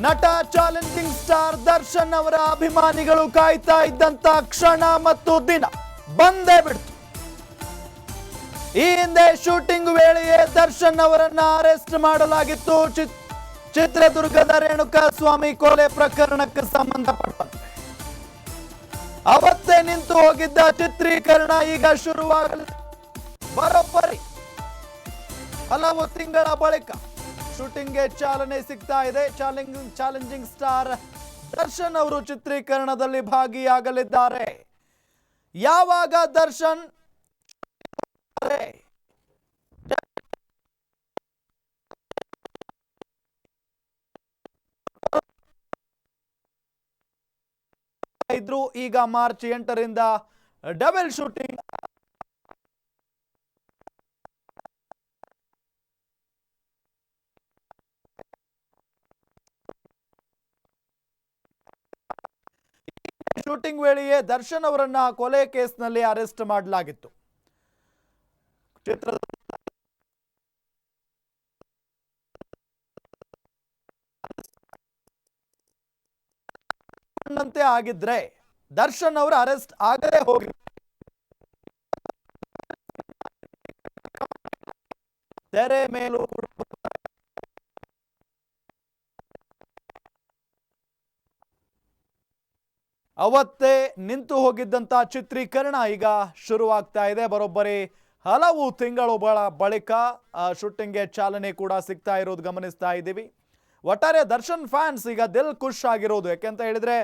ನಟ challenging star Darshan ಅವರ ಅಭಿಮಾನಿಗಳು ಕಾಯ್ತಾ ಇದ್ದಂತ ಕ್ಷಣ ಮತ್ತು ದಿನ ಬಂದೇ ಬಿಡ್ತು. ಈ ಹಿಂದೆ ಶೂಟಿಂಗ್ ವೇಳೆಯೇ ದರ್ಶನ್ ಅವರನ್ನ ಅರೆಸ್ಟ್ ಮಾಡಲಾಗಿತ್ತು. ಚಿತ್- ಚಿತ್ರದುರ್ಗದ ರೇಣುಕಾ ಸ್ವಾಮಿ ಕೊಲೆ ಪ್ರಕರಣಕ್ಕೆ ಸಂಬಂಧಪಟ್ಟಂತೆ. ಅವತ್ತೇ ನಿಂತು ಹೋಗಿದ್ದ ಚಿತ್ರೀಕರಣ ಈಗ ಶುರುವಾಗಲಿದೆ. ಬರೋಬ್ಬರಿ. ಹಲವು ತಿಂಗಳ ಬಳಿಕ ಶೂಟಿಂಗ್ಗೆ ಚಾಲನೆ ಸಿಗ್ತಾ ಇದೆ. ಚಾಲೆಂಜಿಂಗ್ ಚಾಲೆಂಜಿಂಗ್ ಸ್ಟಾರ್ ದರ್ಶನ್ ಅವರು ಚಿತ್ರೀಕರಣದಲ್ಲಿ ಭಾಗಿಯಾಗಲಿದ್ದಾರೆ. ಯಾವಾಗ ದರ್ಶನ್ ಇದ್ರು, ಈಗ ಮಾರ್ಚ್ ಎಂಟರಿಂದ ಡಬಲ್ ಶೂಟಿಂಗ್ ಶೂಟಿಂಗ್ ವೇಳೆಯೇ ದರ್ಶನ್ ಅವರನ್ನ ಕೊಲೆ ಕೇಸ್ನಲ್ಲಿ ಅರೆಸ್ಟ್ ಮಾಡಲಾಗಿತ್ತು. ಚಿತ್ರದ ಆಗಿದ್ರೆ ದರ್ಶನ್ ಅವರು ಅರೆಸ್ಟ್ ಆಗದೆ ಹೋಗಿ ತೆರೆ ಮೇಲೂ ಅವತ್ತೇ ನಿಂತು ಹೋಗಿದ್ದಂತ ಚಿತ್ರೀಕರಣ ಈಗ ಶುರುವಾಗ್ತಾ ಇದೆ. ಬರೋಬ್ಬರಿ ಹಲವು ತಿಂಗಳು ಬಳ ಬಳಿಕ ಶೂಟಿಂಗ್ಗೆ ಚಾಲನೆ ಕೂಡ ಸಿಗ್ತಾ ಇರೋದು ಗಮನಿಸ್ತಾ ಇದ್ದೀವಿ. ಒಟ್ಟಾರೆ ದರ್ಶನ್ ಫ್ಯಾನ್ಸ್ ಈಗ ದಿಲ್ ಖುಷ್ ಆಗಿರೋದು. ಯಾಕೆಂತ ಹೇಳಿದ್ರೆ,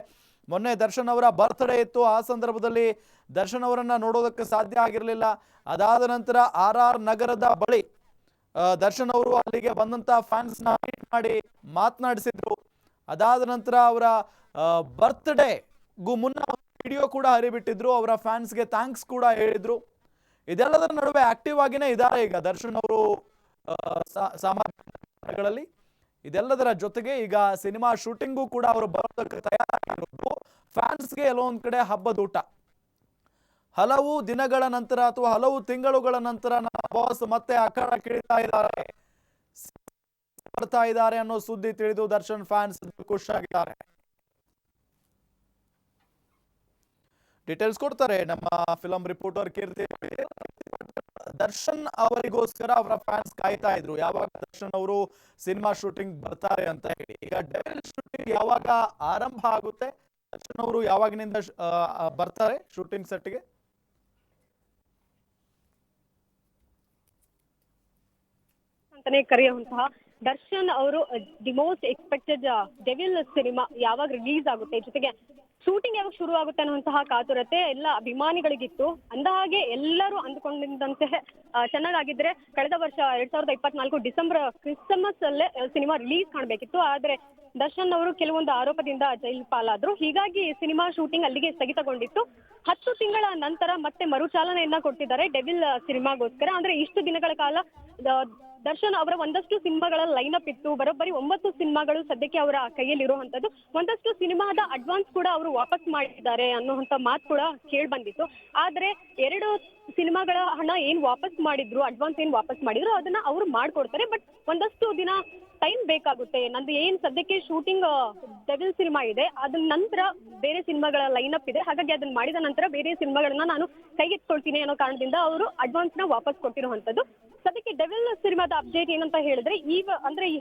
ಮೊನ್ನೆ ದರ್ಶನ್ ಅವರ ಬರ್ತ್ಡೇ ಇತ್ತು. ಆ ಸಂದರ್ಭದಲ್ಲಿ ದರ್ಶನ್ ಅವರನ್ನ ನೋಡೋದಕ್ಕೆ ಸಾಧ್ಯ ಆಗಿರಲಿಲ್ಲ. ಅದಾದ ನಂತರ ಆರ್ ಆರ್ ನಗರದ ಬಳಿ ದರ್ಶನ್ ಅವರು ಅಲ್ಲಿಗೆ ಬಂದಂತ ಫ್ಯಾನ್ಸ್ನ ಮೀಟ್ ಮಾಡಿ ಮಾತನಾಡಿಸಿದ್ರು. ಅದಾದ ನಂತರ ಅವರ ಬರ್ತ್ಡೇಗೂ ಮುನ್ನ ವಿಡಿಯೋ ಕೂಡ ಹರಿಬಿಟ್ಟಿದ್ರು, ಅವರ ಫ್ಯಾನ್ಸ್ಗೆ ಥ್ಯಾಂಕ್ಸ್ ಕೂಡ ಹೇಳಿದ್ರು. ಇದೆಲ್ಲದರ ನಡುವೆ ಆಕ್ಟಿವ್ ಆಗಿನೇ ಇದ್ದಾರೆ ಈಗ ದರ್ಶನ್ ಅವರು ಸಾಮಾಜಿಕ ಇದೆಲ್ಲದರ ಜೊತೆಗೆ ಈಗ ಸಿನಿಮಾ ಶೂಟಿಂಗು ಕೂಡ ಅವರು ಬರೋದಕ್ಕೆ ತಯಾರಾಗಿರೋದು. ಫ್ಯಾನ್ಸ್ಗೆ ಎಲ್ಲೋ ಒಂದ್ ಕಡೆ ಹಬ್ಬದ ಊಟ. ಹಲವು ದಿನಗಳ ನಂತರ ಅಥವಾ ಹಲವು ತಿಂಗಳುಗಳ ನಂತರ ನಮ್ಮ ಬಾಸ್ ಮತ್ತೆ ಅಖಾಡ ಕಿಳಿತಾ ಇದ್ದಾರೆ. ಬರ್ತಾ ಇದ್ದಾರೆ ಅನ್ನೋ ಸುದ್ದಿ ತಿಳಿದು ದರ್ಶನ್ ಫ್ಯಾನ್ಸ್ ಖುಷಿಯಾಗಿದ್ದಾರೆ. ಡೀಟೇಲ್ಸ್ ಕೊಡ್ತಾರೆ. ನಮ್ಮ ಫಿಲಂ ರಿಪೋರ್ಟರ್ ಕೀರ್ತಿ ದರ್ಶನ್ ಅವರಿಗೋಸ್ಕರ ಅವರ ಫ್ಯಾನ್ಸ್ ಕಾಯ್ತಾ ಇದ್ರು. ಯಾವಾಗ ದರ್ಶನ್ ಅವರು ಸಿನಿಮಾ ಶೂಟಿಂಗ್ ಬರ್ತಾರೆ ಅಂತ ಹೇಳಿ. ಈಗ ಡೆವಿಲ್ ಶೂಟಿಂಗ್ ಯಾವಾಗ ಆರಂಭ ಆಗುತ್ತೆ? ದರ್ಶನ್ ಅವರು ಯಾವಾಗಿನಿಂದ ಬರ್ತಾರೆ ಶೂಟಿಂಗ್ ಸೆಟ್ಗೆ ಅಂತಾನೆ ಕರೆಯುವಂತಹ ದರ್ಶನ್ ಅವರು the most expected Devil cinema ಯಾವಾಗ ರಿಲೀಸ್ ಆಗುತ್ತೆ, ಜೊತೆಗೆ ಶೂಟಿಂಗ್ ಯಾವಾಗ ಶುರು ಆಗುತ್ತೆ ಅನ್ನುವಂತಹ ಕಾತುರತೆ ಎಲ್ಲ ಅಭಿಮಾನಿಗಳಿಗಿತ್ತು. ಅಂದ ಹಾಗೆ ಎಲ್ಲರೂ ಅಂದುಕೊಂಡಿದ್ದಂತೆ ಚೆನ್ನಾಗಾಗಿದ್ರೆ ಕಳೆದ ವರ್ಷ ಎರಡ್ ಸಾವಿರದ ಇಪ್ಪತ್ನಾಲ್ಕು ಡಿಸೆಂಬರ್, ಕ್ರಿಸ್ಮಸ್ ಅಲ್ಲೇ ಸಿನಿಮಾ ರಿಲೀಸ್ ಕಾಣಬೇಕಿತ್ತು. ಆದ್ರೆ ದರ್ಶನ್ ಅವರು ಕೆಲವೊಂದು ಆರೋಪದಿಂದ ಜೈಲು ಪಾಲಾದ್ರು. ಹೀಗಾಗಿ ಸಿನಿಮಾ ಶೂಟಿಂಗ್ ಅಲ್ಲಿಗೆ ಸ್ಥಗಿತಗೊಂಡಿತ್ತು. ಹತ್ತು ತಿಂಗಳ ನಂತರ ಮತ್ತೆ ಮರುಚಾಲನೆಯನ್ನ ಕೊಟ್ಟಿದ್ದಾರೆ ಡೆವಿಲ್ ಸಿನಿಮಾಗೋಸ್ಕರ. ಅಂದ್ರೆ ಇಷ್ಟು ದಿನಗಳ ಕಾಲ ದರ್ಶನ್ ಅವರ ಒಂದಷ್ಟು ಸಿನಿಮಾಗಳ ಅಪ್ ಇತ್ತು. ಬರೋಬ್ಬರಿ ಒಂಬತ್ತು ಸಿನಿಮಾಗಳು ಸದ್ಯಕ್ಕೆ ಅವರ ಕೈಯಲ್ಲಿ ಇರುವಂತದ್ದು ಒಂದಷ್ಟು ಸಿನಿಮಾದ ಅಡ್ವಾನ್ಸ್ ಕೂಡ ಅವರು ವಾಪಸ್ ಮಾಡಿದ್ದಾರೆ ಅನ್ನುವಂತ ಮಾತು ಕೂಡ ಕೇಳಿ ಬಂದಿತ್ತು ಆದ್ರೆ ಎರಡು ಸಿನಿಮಾಗಳ ಹಣ ಏನ್ ವಾಪಸ್ ಮಾಡಿದ್ರು ಅಡ್ವಾನ್ಸ್ ಏನ್ ವಾಪಸ್ ಮಾಡಿದ್ರು, ಅದನ್ನ ಅವ್ರು ಮಾಡ್ಕೊಡ್ತಾರೆ. ಬಟ್ ಒಂದಷ್ಟು ದಿನ ಟೈಮ್ ಬೇಕಾಗುತ್ತೆ. ನಂದು ಏನ್ ಸದ್ಯಕ್ಕೆ ಶೂಟಿಂಗ್ ಡೆವಿಲ್ ಸಿನಿಮಾ ಇದೆ. ಅದನ್ ನಂತರ ಬೇರೆ ಸಿನಿಮಾಗಳ ಅಪ್ ಇದೆ. ಹಾಗಾಗಿ ಅದನ್ನ ಮಾಡಿದ ನಂತರ ಬೇರೆ ಸಿನಿಮಾಗಳನ್ನ ನಾನು ಕೈಗೆತ್ಕೊಳ್ತೀನಿ ಅನ್ನೋ ಕಾರಣದಿಂದ ಅವರು ಅಡ್ವಾನ್ಸ್ನ ವಾಪಸ್ ಕೊಟ್ಟಿರುವಂತದ್ದು. ಸದ್ಯಕ್ಕೆ ಡೆವಿಲ್ ಸಿನಿಮಾದ ಅಪ್ಡೇಟ್ ಏನಂತ ಹೇಳಿದ್ರೆ, ಈ ಅಂದ್ರೆ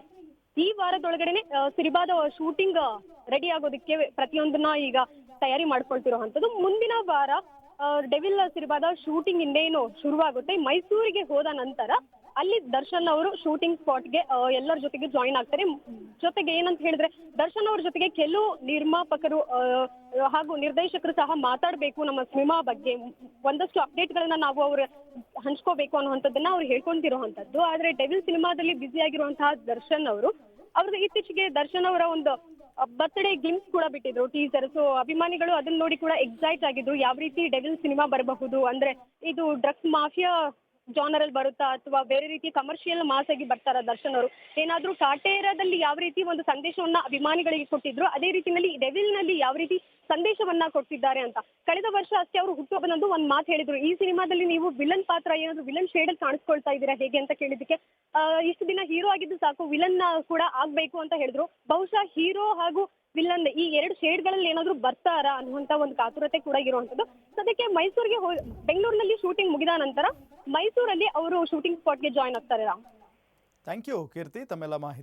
ಈ- ವಾರದೊಳಗಡೆನೆ ಸಿನಿಮಾದ ಶೂಟಿಂಗ್ ರೆಡಿ ಆಗೋದಕ್ಕೆ ಪ್ರತಿಯೊಂದನ್ನ ಈಗ ತಯಾರಿ ಮಾಡ್ಕೊಳ್ತಿರುವಂತದ್ದು. ಮುಂದಿನ ವಾರ ಡೆವಿಲ್ ಸಿನಿಮಾದ ಶೂಟಿಂಗ್ ಇನ್ನೇನು ಶುರುವಾಗುತ್ತೆ, ಮೈಸೂರಿಗೆ ಹೋದ ನಂತರ ಅಲ್ಲಿ ದರ್ಶನ್ ಅವರು ಶೂಟಿಂಗ್ ಸ್ಪಾಟ್ಗೆ ಎಲ್ಲರ ಜೊತೆಗೆ ಜಾಯಿನ್ ಆಗ್ತಾರೆ. ಜೊತೆಗೆ ಏನಂತ ಹೇಳಿದ್ರೆ, ದರ್ಶನ್ ಅವ್ರ ಜೊತೆಗೆ ಕೆಲವು ನಿರ್ಮಾಪಕರು ಹಾಗೂ ನಿರ್ದೇಶಕರು ಸಹ ಮಾತಾಡಬೇಕು ನಮ್ಮ ಸಿನಿಮಾ ಬಗ್ಗೆ. ಒಂದಷ್ಟು ಅಪ್ಡೇಟ್ ಗಳನ್ನ ನಾವು ಅವ್ರ ಹಂಚ್ಕೋಬೇಕು ಅನ್ನುವಂಥದ್ದನ್ನ ಅವ್ರು ಹೇಳ್ಕೊಂತಿರುವಂತದ್ದು ಆದ್ರೆ ಡೆವಿಲ್ ಸಿನಿಮಾದಲ್ಲಿ ಬ್ಯುಸಿ ಆಗಿರುವಂತಹ ದರ್ಶನ್ ಅವರು ಅವ್ರದ್ದು ಇತ್ತೀಚೆಗೆ ದರ್ಶನ್ ಅವರ ಒಂದು ಬರ್ತ್ಡೇ ಗ್ಲಿಮ್ಸ್ ಕೂಡ ಬಿಟ್ಟಿದ್ರು ಟೀಸರ್ ಸೊ ಅಭಿಮಾನಿಗಳು ಅದನ್ನ ನೋಡಿ ಕೂಡ ಎಕ್ಸೈಟ್ ಆಗಿದ್ರು. ಯಾವ ರೀತಿ ಡೆವಿಲ್ ಸಿನಿಮಾ ಬರಬಹುದು ಅಂದ್ರೆ, ಇದು ಡ್ರಗ್ಸ್ ಮಾಫಿಯಾ ಜಾನರ್ ಅಲ್ಲಿ ಬರುತ್ತಾ ಅಥವಾ ಬೇರೆ ರೀತಿಯ ಕಮರ್ಷಿಯಲ್ ಮಾಸ್ ಆಗಿ ಬರ್ತಾರ ದರ್ಶನ್ ಅವರು? ಏನಾದ್ರೂ ಕಾಟೇರದಲ್ಲಿ ಯಾವ ರೀತಿ ಒಂದು ಸಂದೇಶವನ್ನ ಅಭಿಮಾನಿಗಳಿಗೆ ಕೊಟ್ಟಿದ್ರು, ಅದೇ ರೀತಿಯಲ್ಲಿ ಡೆವಿಲ್ನಲ್ಲಿ ಯಾವ ರೀತಿ ಸಂದೇಶವನ್ನ ಕೊಟ್ಟಿದ್ದಾರೆ ಅಂತ? ಕಳೆದ ವರ್ಷ ಅಷ್ಟೇ ಅವರು ಹುಟ್ಟುಹಬ್ಬದಂದು ಒಂದ್ ಮಾತು ಹೇಳಿದ್ರು. ಈ ಸಿನಿಮಾದಲ್ಲಿ ನೀವು ವಿಲನ್ ಪಾತ್ರ, ಏನಾದ್ರು ವಿಲನ್ ಶೇಡ್ ಅಲ್ಲಿ ಕಾಣಿಸ್ಕೊಳ್ತಾ ಇದ್ದೀರಾ ಹೇಗೆ ಅಂತ ಕೇಳಿದಕ್ಕೆ ಇಷ್ಟು ದಿನ ಹೀರೋ ಆಗಿದ್ದು ಸಾಕು ವಿಲನ್ ಕೂಡ ಆಗ್ಬೇಕು ಅಂತ ಹೇಳಿದ್ರು. ಬಹುಶಃ ಹೀರೋ ಹಾಗೂ ವಿಲನ್ ಈ ಎರಡು ಶೇಡ್ಗಳಲ್ಲಿ ಏನಾದ್ರು ಬರ್ತಾರಾ ಅನ್ನುವಂತ ಒಂದು ಕಾತುರತೆ ಕೂಡ ಇರುವಂತದ್ದು ಸದ್ಯಕ್ಕೆ ಮೈಸೂರಿಗೆ ಬೆಂಗಳೂರಿನಲ್ಲಿ ಶೂಟಿಂಗ್ ಮುಗಿದ ನಂತರ ಮೈಸೂರಲ್ಲಿ ಅವರು ಶೂಟಿಂಗ್ ಸ್ಪಾಟ್ಗೆ ಜಾಯ್ನ್ ಆಗ್ತಾರೆ ರಾಮ್. ಥ್ಯಾಂಕ್ ಯು ಕೀರ್ತಿ. ತಮ್ಮೆಲ್ಲ ಮಾಹಿತಿ.